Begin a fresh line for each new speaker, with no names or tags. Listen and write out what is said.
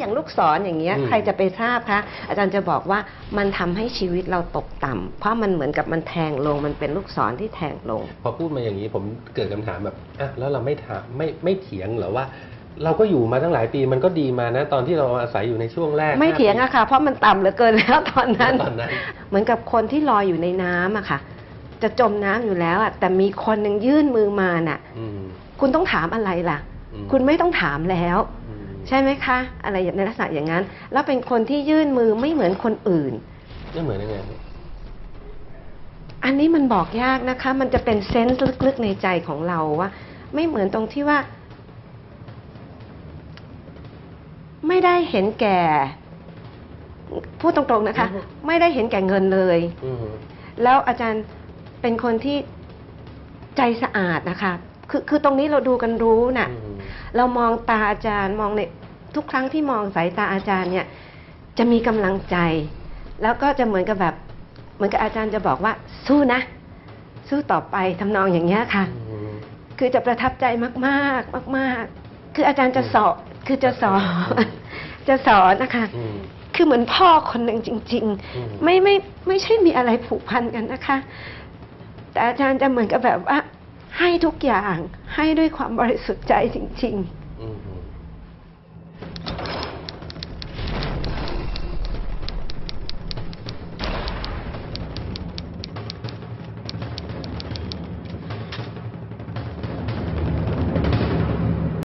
อย่างลูกศรอย่างเงี้ย
อืม
ใครจะไปทราบคะอาจารย์จะบอกว่ามันทำให้ชีวิตเราตกต่ำเพราะมันเหมือนกับมันแทงลงมันเป็นลูกศรที่แทงลง
พอพูดมาอย่างนี้ผมเกิดคำถามแบบอะแล้วเราไม่ถามไม่ไม่เถียงเหรอว่าเราก็อยู่มาตั้งหลายปีมันก็ดีมานะ ตอนที่เราอาศัยอยู่ในช่วงแรก
ไม่
ห้า
เถียง
ปี
อะค่ะ เพราะมันต่ำเหลือเกินแล้วตอนนั้น
ตอนนั้น
เหมือนกับคนที่ลอยอยู่ในน้ำอะค่ะ จะจมน้ำอยู่แล้วอะแต่มีคนหนึ่งยื่นมือมาน่ะ
อืม
คุณต้องถามอะไรล่ะ
อืม
คุณไม่ต้องถามแล้ว
อืม
ใช่ไหมคะ อะไรในลักษณะอย่างนั้น แล้วเป็นคนที่ยื่นมือไม่เหมือนคนอื่น
ไม่เหมือนยังไง
อันนี้มันบอกยากนะคะ มันจะเป็นเซนส์ลึกๆในใจของเราว่า ไม่เหมือนตรงที่ว่า ไม่ได้เห็นแก่ พูดตรงๆนะคะ
อือฮึ
ไม่ได้เห็นแก่เงินเลย
อืม
แล้วอาจารย์เป็นคนที่ใจสะอาดนะคะ คือคือตรงนี้เราดูกันรู้น่ะ
อืม
เรามองตาอาจารย์มองในทุกครั้งที่มองสายตาอาจารย์เนี่ย จะมีกำลังใจ แล้วก็จะเหมือนกับแบบ เหมือนกับอาจารย์จะบอกว่า สู้นะ สู้ต่อไปทำนองอย่างเงี้ยค่ะ
อืม
คือจะประทับใจมากๆ มาก ๆ คืออาจารย์จะสอนคือจะสอนจะสอนนะคะ
อืม
คือเหมือนพ่อคนหนึ่งจริง
อืม
ๆไม่ไม่ไม่ใช่มีอะไรผูกพันกันนะคะ แต่อาจารย์จะเหมือนกับแบบว่า ให้ทุกอย่างให้ด้วยความบริสุทธิ์ใจจริง ๆ